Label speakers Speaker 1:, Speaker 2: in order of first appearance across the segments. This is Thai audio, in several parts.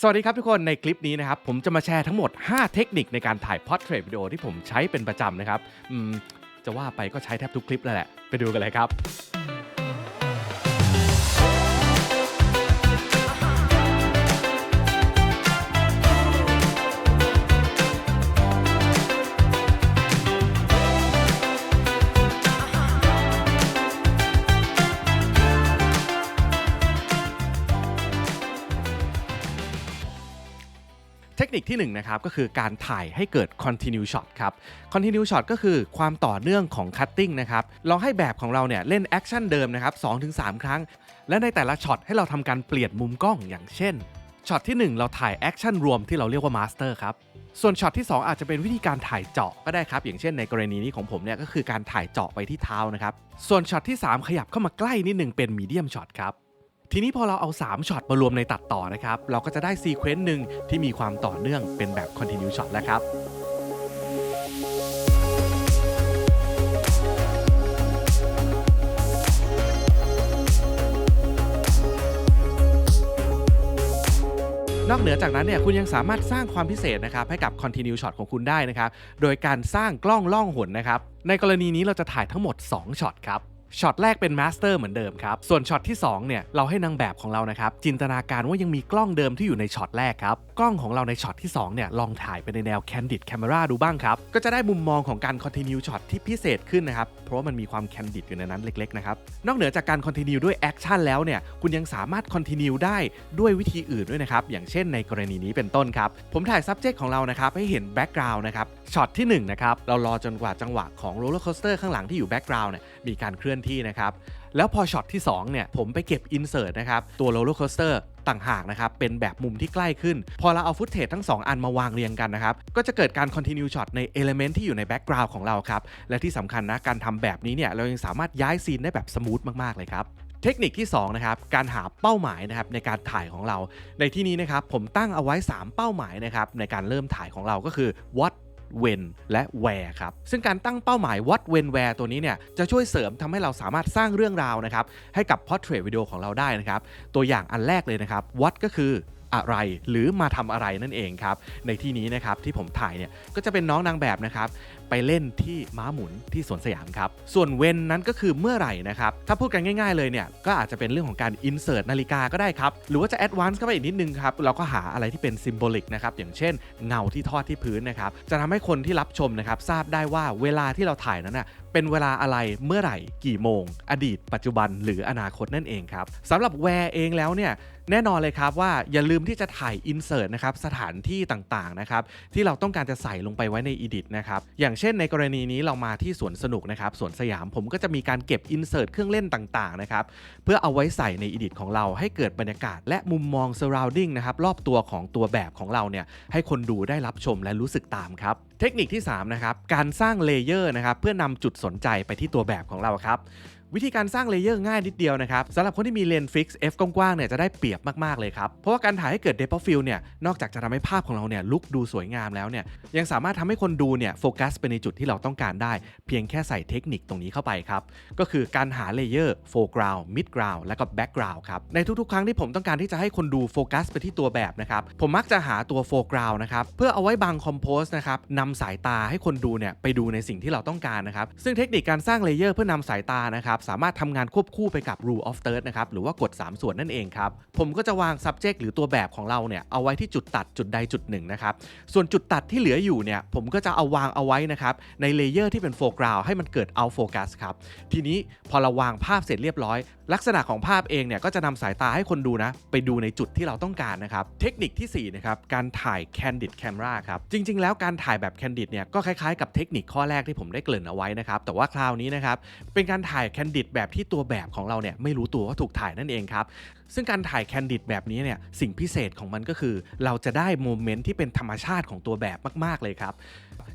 Speaker 1: สวัสดีครับทุกคนในคลิปนี้นะครับผมจะมาแชร์ทั้งหมด 5 เทคนิคในการถ่ายพอร์เทรตวิดีโอที่ผมใช้เป็นประจำนะครับจะว่าไปก็ใช้แทบทุกคลิปแล้วแหละ ไปดูกันเลยครับ นิคที่1นงนะครับก็คือการถ่ายให้เกิด continue shot ครับ continue shot ก็คือความต่อเนื่องของ cutting นะครับลองให้แบบของเราเนี่ยเล่นแอคชั่นเดิมนะครับ2-3 ครั้ง และในแต่ละช็อตให้เราทำการเปลี่ยนมุมกล้องอย่างเช่นช็อตที่ 1 เราถ่ายแอคชั่นรวมที่เราเรียกว่า master ครับส่วนช็อตที่ 2 อาจจะเป็นวิธีการถ่ายเจาะก็ได้ครับ อย่างเช่นในกรณีนี้ของผมเนี่ยก็คือการถ่ายเจาะไปที่เท้านะครับส่วนช็อตที่ 3 ขยับเข้ามาใกล้นิดนึงเป็น medium shot ครับ ทีนี้พอเราเอา 3ช็อตมารวมในตัดต่อนะครับ เราก็จะได้ซีเควนต์หนึ่งที่มีความต่อเนื่องเป็นแบบ continue shot แล้วครับนอกเหนือจากนั้นเนี่ยคุณยังสามารถสร้างความพิเศษนะครับให้กับ continue shot ของคุณได้นะครับ โดยการสร้างกล้องล่องหนนะครับ ในกรณีนี้เราจะถ่ายทั้งหมด 2 ช็อตครับ ช็อตแรกเป็นมาสเตอร์เหมือนเดิมครับ ส่วนช็อตที่2เนี่ยเราให้นางแบบของเรานะครับจินตนาการว่ายังมีกล้องเดิมที่อยู่ในช็อตแรกครับกล้องของเราในช็อตที่2เนี่ยลองถ่ายไปในแนว candid camera ดูบ้างครับ ก็จะได้มุมมองของการ continue shot ที่พิเศษขึ้นนะครับ เพราะว่ามันมีความ candid อยู่ในนั้นเล็กๆนะครับ นอกเหนือจากการ continue ด้วย action แล้วเนี่ยคุณยังสามารถ continue ได้ด้วยวิธีอื่นด้วยนะครับ อย่างเช่นในกรณีนี้เป็นต้นครับ ผมถ่าย subject ของเรานะครับให้เห็น background นะครับช็อตที่1นะครับเรารอจนกว่าจังหวะของ roller coaster ข้างหลังที่อยู่ background เนี่ยมีการเคลื่อนที่นะครับแล้วพอช็อตที่2เนี่ยผมไปเก็บ insert นะครับตัว roller coaster ต่างหากนะครับเป็นแบบมุมที่ใกล้ขึ้น พอเราเอาฟุตเทจทั้ง 2 อันมาวางเรียงกันนะครับก็จะเกิดการ continue shot ใน element ที่อยู่ใน background ของเราครับและที่สำคัญนะการทำแบบนี้เนี่ยเรายังสามารถย้ายซีนได้แบบสมูทมากๆเลยครับเทคนิคที่2นะครับการหาเป้าหมายนะครับในการถ่ายของเรา ในที่นี้นะครับผมตั้งเอาไว้ 3 เป้าหมายนะครับในการเริ่มถ่ายของเราก็คือ what when และ where ครับ ซึ่งการตั้งเป้าหมาย what when where ตัวนี้เนี่ยจะช่วยเสริมทำให้เราสามารถสร้างเรื่องราวนะครับให้กับ portrait video ของเราได้นะครับ ตัวอย่างอันแรกเลยนะครับ what ก็คือ อะไรหรือมาทำอะไรนั่นเองครับ ในที่นี้นะครับที่ผมถ่ายเนี่ยก็จะเป็นน้องนางแบบนะครับไปเล่นที่ม้าหมุนที่สวนสยามครับ ส่วนเว้นนั้นก็คือเมื่อไหร่นะครับ ถ้าพูดกันง่ายๆเลยเนี่ย ก็อาจจะเป็นเรื่องของการ insert นาฬิกาก็ได้ครับ หรือว่าจะ advance เข้าไปอีกนิดนึงครับ เราก็หาอะไรที่เป็น symbolic นะครับ อย่างเช่นเงาที่ทอดที่พื้นนะครับ จะทำให้คนที่รับชมนะครับ ทราบได้ว่าเวลาที่เราถ่ายนั้นน่ะเป็นเวลาอะไรเมื่อไหร่กี่โมง อดีต ปัจจุบันหรืออนาคตนั่นเองครับสำหรับแวร์เองแล้วเนี่ย แน่นอนเลยครับว่าอย่าลืมที่จะถ่าย insert นะครับสถานที่ต่างๆนะครับที่เราต้องการจะใส่ลงไปไว้ใน edit นะครับอย่างเช่นในกรณีนี้เรามาที่สวนสนุกนะครับสวนสยามผมก็จะมีการเก็บ insert เครื่องเล่นต่างๆนะครับเพื่อเอาไว้ใส่ใน edit ของเราให้เกิดบรรยากาศ และมุมมอง surrounding นะครับรอบตัวของตัวแบบของเราเนี่ยให้คนดูได้รับชมและรู้สึกตามครับเทคนิคที่3นะครับการสร้างเลเยอร์นะครับเพื่อนำจุดสนใจไปที่ตัวแบบของเราครับ วิธีการสร้างเลเยอร์ง่ายนิดเดียวนะครับสำหรับคนที่มีเลนส์ฟิกซ์ f กว้างๆเนี่ยจะได้เปรียบมากๆเลยครับ เพราะว่าการถ่ายให้เกิด depth of field เนี่ยนอกจากจะทำให้ภาพของเราเนี่ยลุกดูสวยงามแล้วเนี่ยยังสามารถทำให้คนดูเนี่ยโฟกัสไปในจุดที่เราต้องการได้ เพียงแค่ใส่เทคนิคตรงนี้เข้าไปครับก็คือการหาเลเยอร์ foreground midground และก็ background ครับในทุกๆ ครั้งที่ผมต้องการที่จะให้คนดูโฟกัสไปที่ตัวแบบนะครับผมมักจะหาตัว foreground นะครับเพื่อเอาไว้บัง compose นะครับนำสายตาให้คนดูเนี่ยไปดูในสิ่งที่เราต้องการนะครับซึ่งเทคนิคการสร้างเลเยอร์เพื่อนำสายตานะครับสามารถทำงานควบคู่ไปกับ rule of third นะครับหรือว่ากฎ3 ส่วนนั่นเองครับผมก็จะวาง subject หรือตัวแบบของเราเนี่ยเอาไว้ที่จุดตัดจุดใดจุดหนึ่งนะครับส่วนจุดตัดที่เหลืออยู่เนี่ยผมก็จะเอาวางเอาไว้นะครับในเลเยอร์ที่เป็น foreground ให้มันเกิด out focus ครับทีนี้พอเราวางภาพเสร็จเรียบร้อย ลักษณะของภาพเองเนี่ยก็จะนำสายตาให้คนดูนะไปดูในจุดที่เราต้องการนะครับเทคนิคที่4นะครับการถ่าย candid camera ครับจริง ๆ แล้วการถ่ายแบบ candid เนี่ยก็คล้ายๆ กับเทคนิคข้อแรกที่ผมได้เกริ่นเอาไว้นะครับแต่ว่าคราวนี้นะครับเป็นการถ่าย candid ดิดแบบที่ตัวแบบของเราเนี่ยไม่รู้ตัวว่าถูกถ่ายนั่นเองครับ ซึ่งการถ่ายแคนดิดแบบนี้เนี่ยสิ่งพิเศษของมันก็คือ เราจะได้โมเมนต์ที่เป็นธรรมชาติของตัวแบบมาก ๆ เลยครับ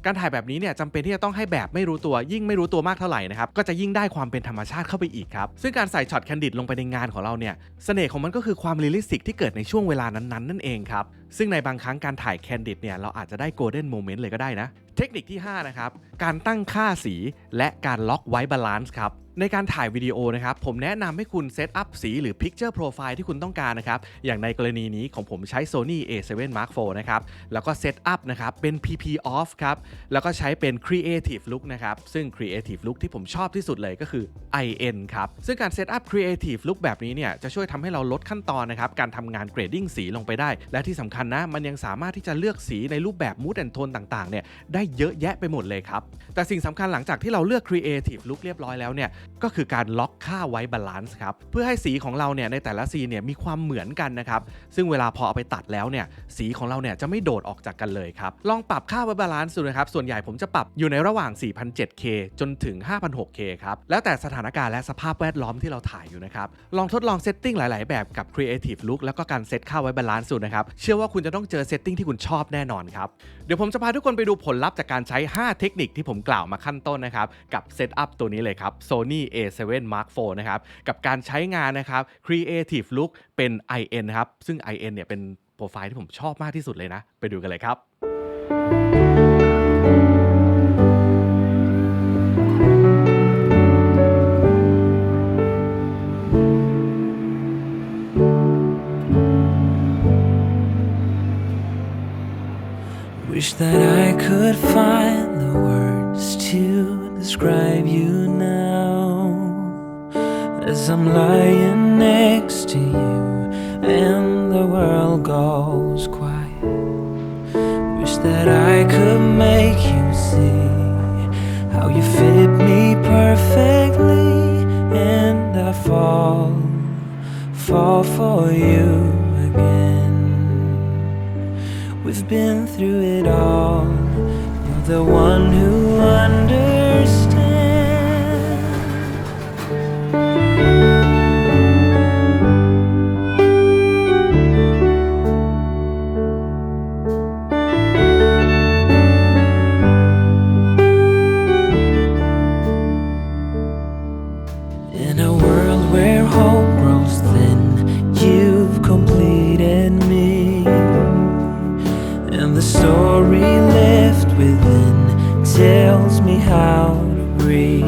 Speaker 1: การถ่ายแบบนี้เนี่ยจำเป็นที่จะต้องให้แบบไม่รู้ตัวยิ่งไม่รู้ตัวมากเท่าไหร่นะครับก็จะยิ่งได้ความเป็นธรรมชาติเข้าไปอีกครับ ซึ่งการใส่ช็อตแคนดิดลงไปในงานของเราเนี่ยเสน่ห์ของมันก็คือความเรียลลิสติกที่เกิดในช่วงเวลานั้นๆนั่นเองครับ ซึ่งในบางครั้งการถ่ายแคนดิดเนี่ยเราอาจจะได้โกลเด้นโมเมนต์เลยก็ได้นะ เทคนิคที่ 5 นะครับ การตั้งค่าสีและการล็อกไว้บาลานซ์ครับ ในการถ่ายวิดีโอนะครับผมแนะนำให้คุณเซตอัพสีหรือ Picture Profile ที่คุณต้องการนะครับอย่างในกรณีนี้ของผมใช้ Sony A7 Mark IV นะครับแล้วก็เซตอัพนะครับเป็น PP off ครับแล้วก็ใช้เป็น Creative Look นะครับซึ่ง Creative Look ที่ผมชอบที่สุดเลยก็คือ IN ครับซึ่งการเซตอัพ Creative Look แบบนี้เนี่ยจะช่วยทำให้เราลดขั้นตอนนะครับการทำงานเกรดดิ้งสีลงไปได้ และที่สำคัญนะมันยังสามารถที่จะเลือกสีในรูปแบบ Mood and Tone ต่างๆเนี่ยได้เยอะแยะไปหมดเลยครับแต่สิ่งสำคัญหลังจากที่เราเลือก Creative Look เรียบร้อยแล้วเนี่ยก็คือการล็อกค่าไว้บาลานซ์ครับเพื่อให้สีของเราเนี่ยในแต่ละซีนเนี่ยมีความเหมือนกันนะครับซึ่งเวลาพอเอาไปตัดแล้วเนี่ยสีของเราเนี่ยจะไม่โดดออกจากกันเลยครับลองปรับค่าไว้บาลานซ์ดูนะครับส่วนใหญ่ผมจะปรับอยู่ในระหว่าง 4007K จนถึง 5006K ครับแล้วแต่สถานการณ์และสภาพแวดล้อมที่เราถ่ายอยู่นะครับลองทดลองเซตติ้งหลาย ๆ แบบกับ Creative Look แล้วก็การเซตค่าไว้บาลานซ์ดูนะครับเชื่อว่าคุณจะต้องเจอเซตติ้งที่คุณชอบแน่นอนครับเดี๋ยวผมจะพาทุกคนไปดูผลลัพธ์จากการใช้ 5 เทคนิคที่ผมกล่าวมาขั้นต้นนะครับกับเซตอัพตัวนี้เลยครับ Sony A7 Mark IV นะครับกับการใช้งานนะครับ Creative Look เป็น IN นะครับ ซึ่ง IN เนี่ยเป็นโปรไฟล์ที่ผมชอบมากที่สุดเลยนะ ไปดูกันเลยครับ
Speaker 2: that I could find the words to describe you now as I'm lying next to you and the world goes quiet. Wish that I could make you see how you fit me perfectly and I fall, fall for you again. We've been through it all. You're the one who understands. And the story left within tells me how to breathe.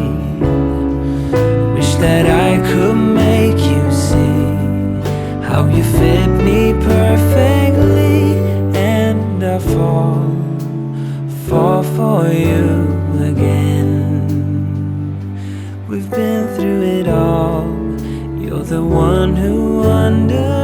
Speaker 2: Wish that I could make you see how you fit me perfectly. And I fall, fall for you again. We've been through it all. You're the one who understands.